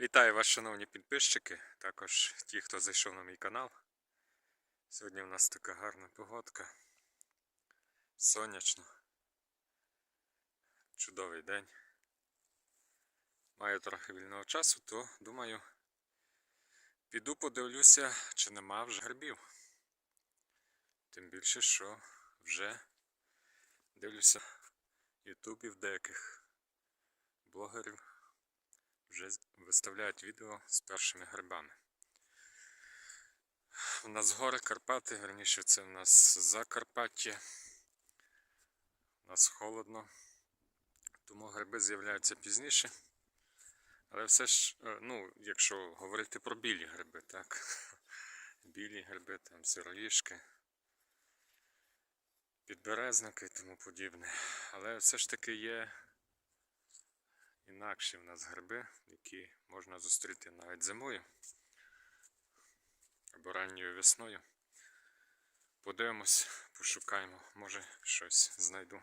Вітаю вас, шановні підписчики, також ті, хто зайшов на мій канал. Сьогодні у нас така гарна погодка. Сонячно. Чудовий день. Маю трохи вільного часу, то думаю, піду подивлюся, чи нема вже грибів. Тим більше, що вже дивлюся ютубів деяких блогерів вже виставляють відео з першими грибами. У нас гори Карпати, верніше це у нас Закарпаття. У нас холодно, тому гриби з'являються пізніше. Але все ж, е, ну, якщо говорити про білі гриби, так. Білі гриби, там сироїшки, підберезники і тому подібне. Але все ж таки є інакші в нас гриби, які можна зустріти навіть зимою або ранньою весною. Подивимось, пошукаємо, може щось знайду.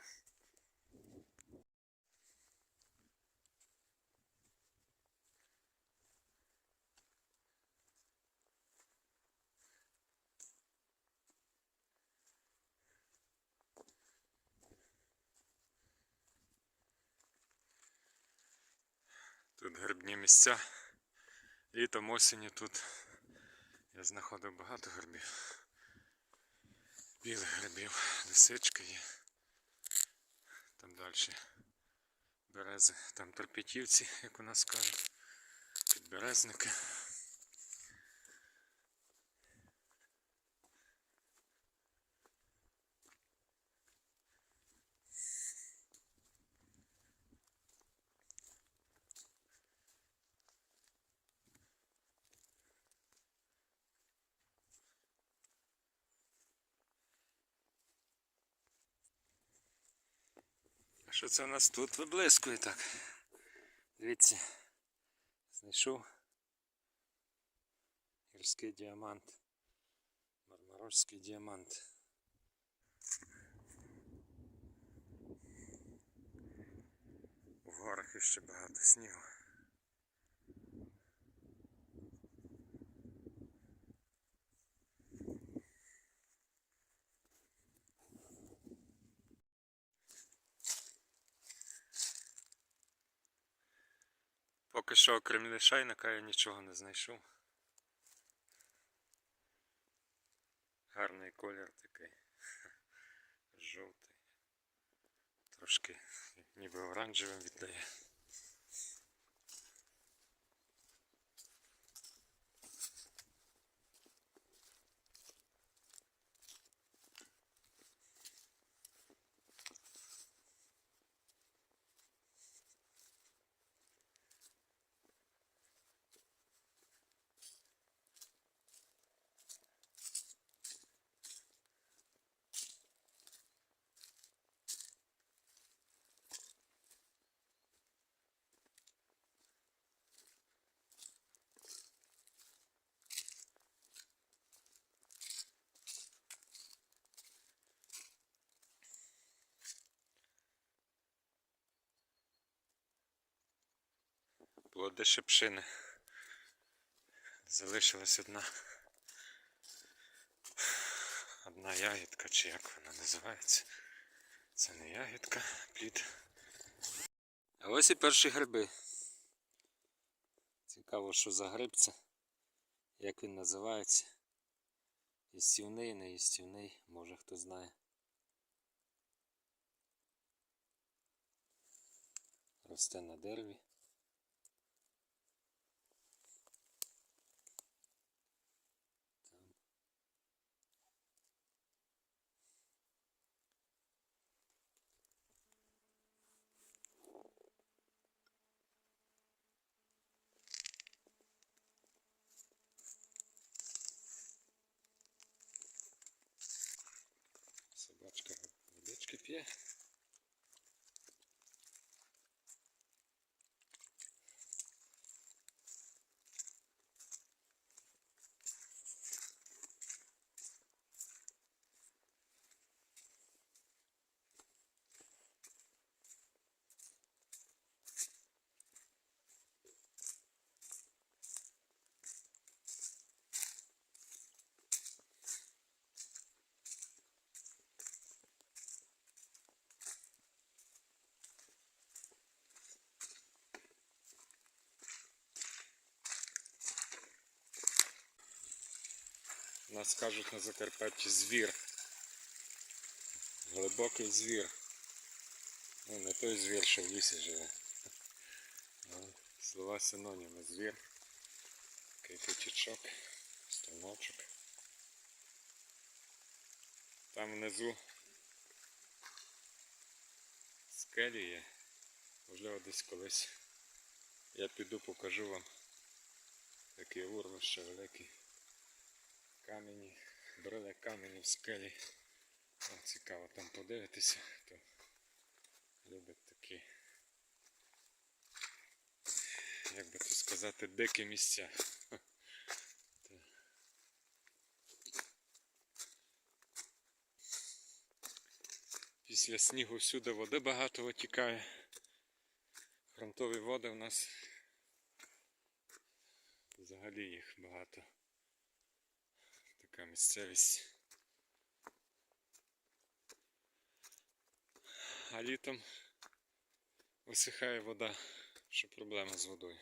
Тут грибні місця. Літом осінню тут я знаходив багато грибів. Білих грибів, лисички є. Там далі берези, там торпетівці, як у нас кажуть, підберезники. Що це у нас тут виблискує так? Дивіться, знайшов гірський діамант. мармарольський діамант. В горах іще багато снігу. Поки що окрім лишайника я нічого не знайшов. Гарний колір такий. Жовтий. Трошки ніби оранжевим віддає. Плоди шипшини. Залишилась одна. Одна ягідка, чи як вона називається. Це не ягідка, плід. А ось і перші гриби. Цікаво, що за гриб це. Як він називається. Їстівний, не їстівний, може хто знає. Росте на дереві. Yeah. Нас кажуть на Закарпатті звір. Глибокий звір. Ну, не той звір, що в лісі живе. Слова синоніми звір. Такий потічок, струмочок. Там внизу скелі є. Можливо, десь колись я піду покажу вам такі урвища великі. Камені, брили камені в скелі. О, цікаво там подивитися, хто любить такі, як би то сказати, дикі місця. Після снігу всюди води багато витікає. Грунтові води у нас взагалі їх багато. Така місцевість. А літом висихає вода, що проблема з водою.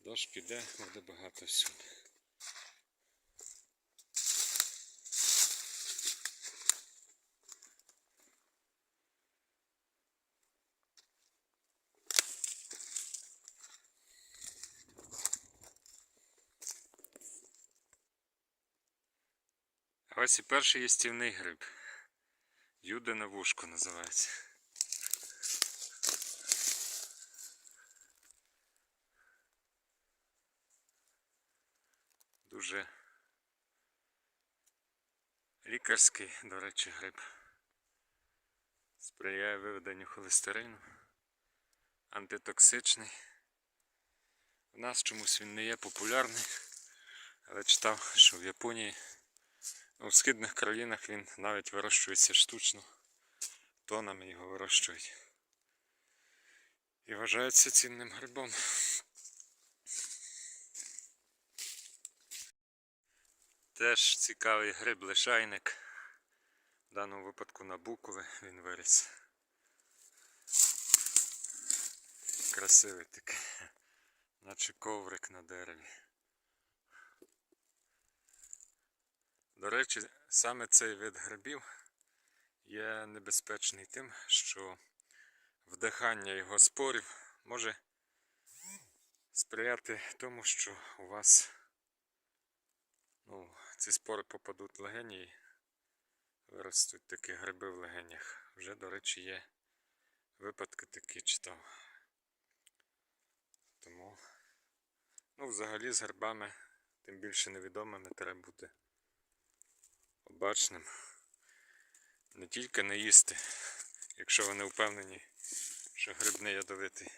Дощ піде, води багато всюди. Ось і перший їстівний гриб. Юдине вушко називається. Дуже лікарський, до речі, гриб. Сприяє виведенню холестерину. Антитоксичний. У нас чомусь він не є популярний, але читав, що в Японії у східних країнах він навіть вирощується штучно. Тонами його вирощують. І вважається цінним грибом. Теж цікавий гриб лишайник. В даному випадку на букови він виріс. Красивий такий, наче коврик на дереві. До речі, саме цей вид грибів є небезпечний тим, що вдихання його спорів може сприяти тому, що у вас ну, ці спори попадуть в легені і виростуть такі гриби в легенях. Вже, до речі, є випадки такі читав. Тому, ну, взагалі з грибами, тим більше невідомими, треба бути обачним. Не тільки не їсти, якщо ви не впевнені, що гриб не ядовитий,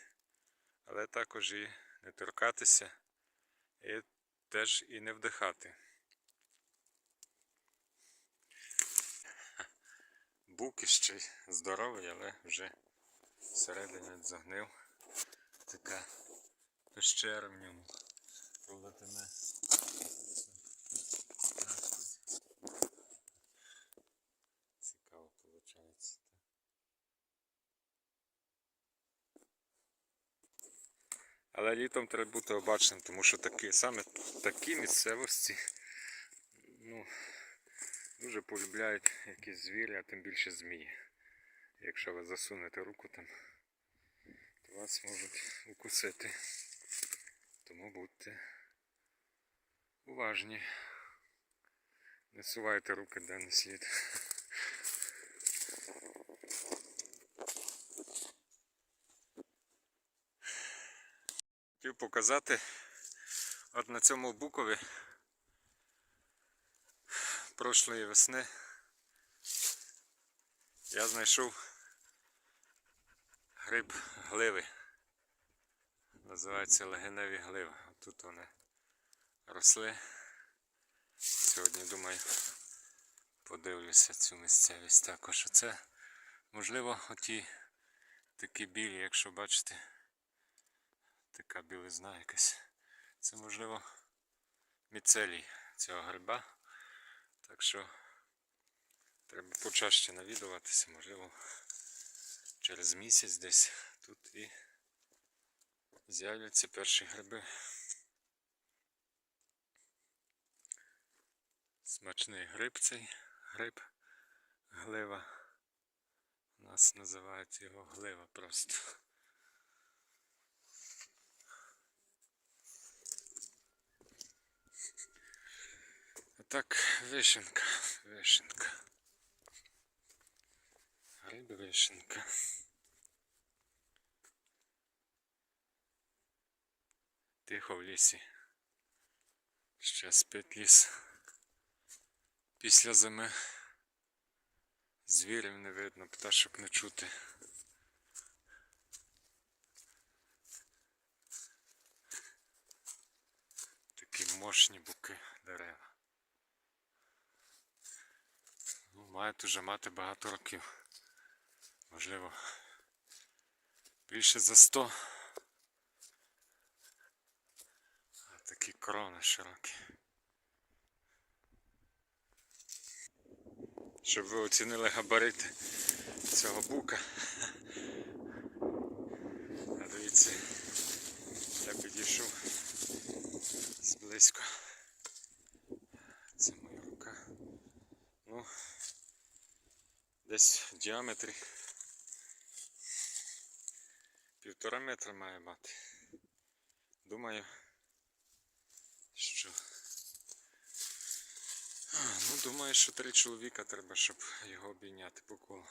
але також і не торкатися і теж і не вдихати. Бук іще здоровий, але вже всередині загнив. Така пещера в ньому. Пролетиме. Цікаво виходить. Але літом треба бути обачним, тому що такі, саме такі місцевості ну, дуже полюбляють якісь звірі, а тим більше змії. Якщо ви засунете руку там, то вас можуть укусити. Тому будьте уважні. Не сувайте руки де не слід. Хотів показати от на цьому букові прошлої весни я знайшов гриб гливи. Називається легеневі гливи. Тут вони росли. Сьогодні думаю подивлюся цю місцевість також. Це можливо оті такі білі, якщо бачите, така білизна якась. Це можливо міцелій цього гриба. Так що треба почаще навідуватися, можливо, через місяць десь тут і з'являться перші гриби. Смачний гриб цей гриб глива. У нас називають його глива просто. Так, вишенка, вишенка. Гриб вишенка. Тихо в лісі. Ще спить ліс. Після зими. Звірів не видно, пташок не чути. Такі мощні буки дерева. Ну, мають уже мати багато років. Можливо, більше за сто. А такі крони широкі. Щоб ви оцінили габарити цього бука. А дивіться, я підійшов зблизько. Це моя рука. Ну, десь в діаметрі півтора метра має мати. Думаю, що Ну, думаю, що три чоловіка треба, щоб його обійняти по колу.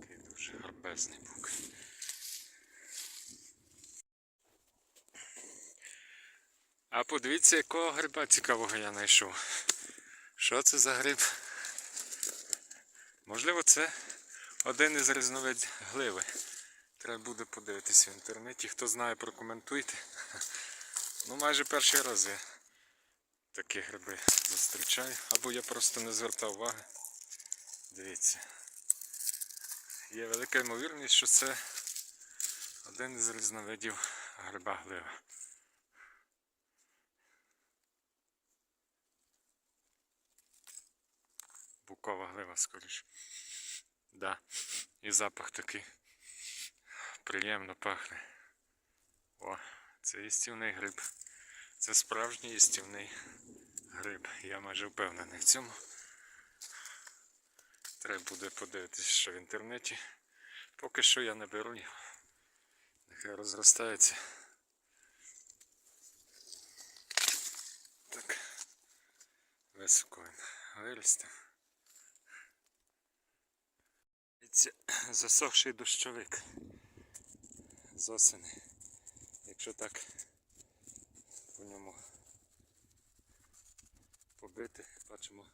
Такий дуже гарбезний бук. А подивіться, якого гриба цікавого я знайшов. Що це за гриб? Можливо, це один із різновид гливи. Треба буде подивитись в інтернеті. Хто знає, прокоментуйте. Ну, майже перший раз я такі гриби зустрічаю. Або я просто не звертав уваги. Дивіться. Є велика ймовірність, що це один із різновидів гриба глива. Букова глива, скоріше. Да. І запах такий. Приємно пахне. О. Це їстівний гриб. Це справжній їстівний гриб. Я майже впевнений в цьому. Треба буде подивитися, що в інтернеті. Поки що я не беру його. Нехай розростається. Так. Високо він виросте. Це засохший дощовик з осени. Якщо так по ньому побити, бачимо,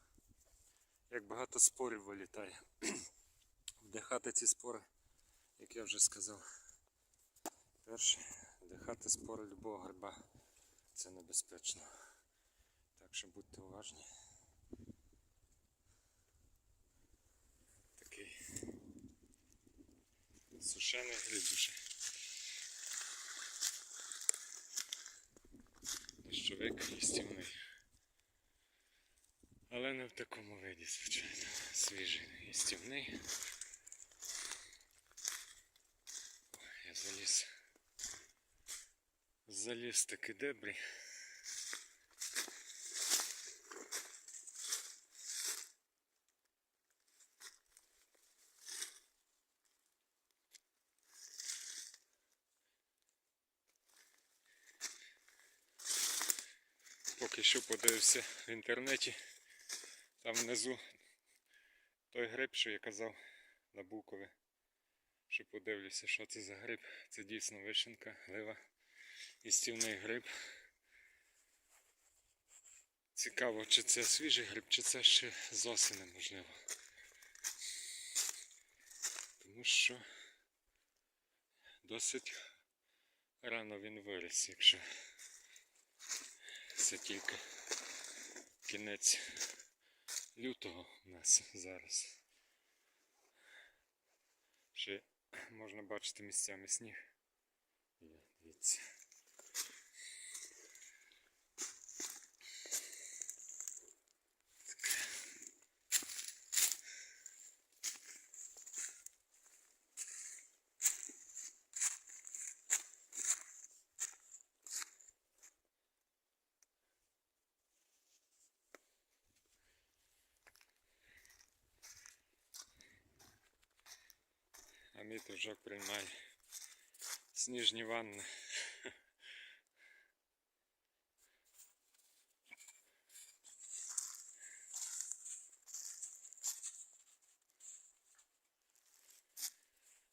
як багато спорів вилітає. Вдихати ці спори, як я вже сказав, перше, вдихати спори любого гриба це небезпечно. Так що будьте уважні. Такий сушений гриб уже. Дощовик їстівний. Але не в такому виді, звичайно. Свіжий їстівний. Я заліз. Заліз таки дебрі. Поки що подивився в інтернеті. Там внизу той гриб, що я казав на Букові. Що подивлюся, що це за гриб. Це дійсно вишенка, глива, істівний гриб. Цікаво, чи це свіжий гриб, чи це ще з осени можливо. Тому що досить рано він виріс, якщо це тільки кінець лютого у нас зараз. Ще можна бачити місцями сніг. Дивіться. Мій дружок приймає сніжні ванни.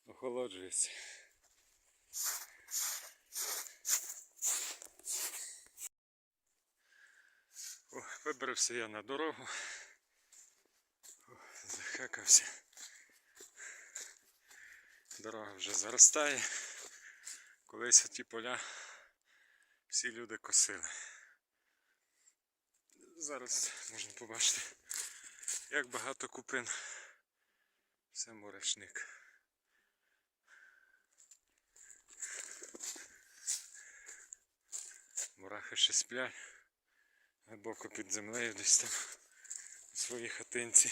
Охолоджується. Вибрався я на дорогу. О, захекався. Дорога вже заростає. Колись ті поля всі люди косили. Зараз можна побачити, як багато купин. Це мурашник. Мурахи ще сплять глибоко під землею десь там у своїй хатинці.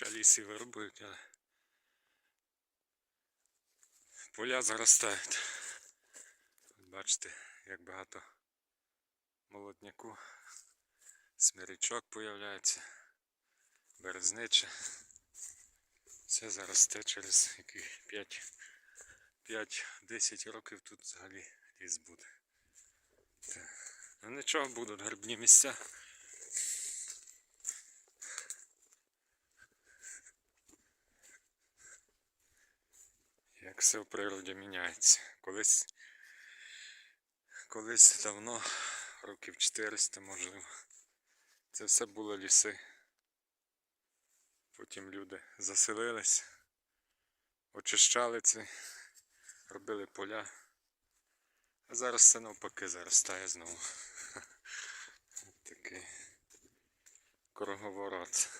Хоча ліси вирубують, поля заростають. Бачите, як багато молодняку, смирячок появляється, березнича. Це заросте через які 5-10 років тут взагалі ліс буде. Так. Ну нічого будуть грибні місця. Як все в природі міняється. Колись, колись давно, років 400, можливо, це все було ліси. Потім люди заселились, очищали це, робили поля. А зараз це навпаки заростає знову. Такий круговорот.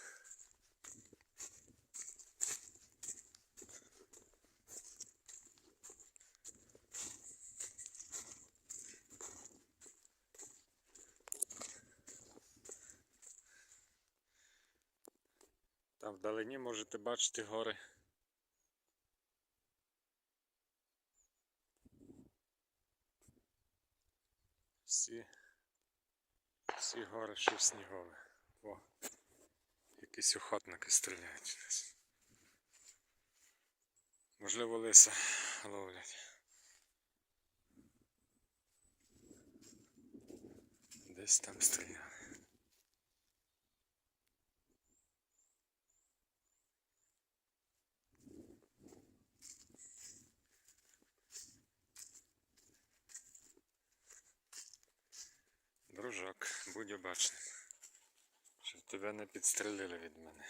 Там вдалині можете бачити гори. Всі, всі гори ще в снігові. О, якісь охотники стріляють. Можливо, лиса ловлять. Десь там стріляли. Дружок, будь обачним. Щоб тебе не підстрелили від мене.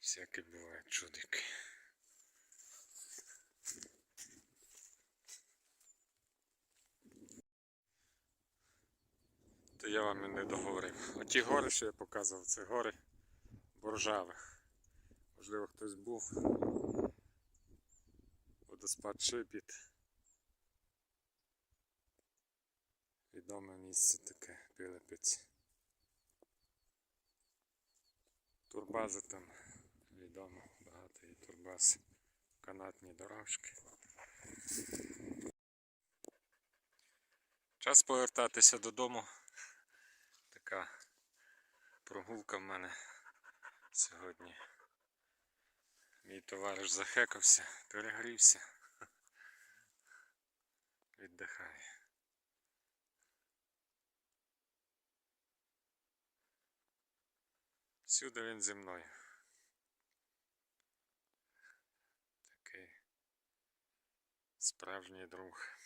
Всякі бувають чудики. То я вам і не договорив. Оті гори, що я показував, це гори Боржави. Можливо, хтось був. Водоспад Шипіт. Відоме місце таке, Пилипець. Турбази там відомо, багато є турбаз, канатні дорожки. Час повертатися додому. Така прогулка в мене сьогодні. Мій товариш захекався, перегрівся. Віддихає. Всюди він зі мною. Такий справжній друг.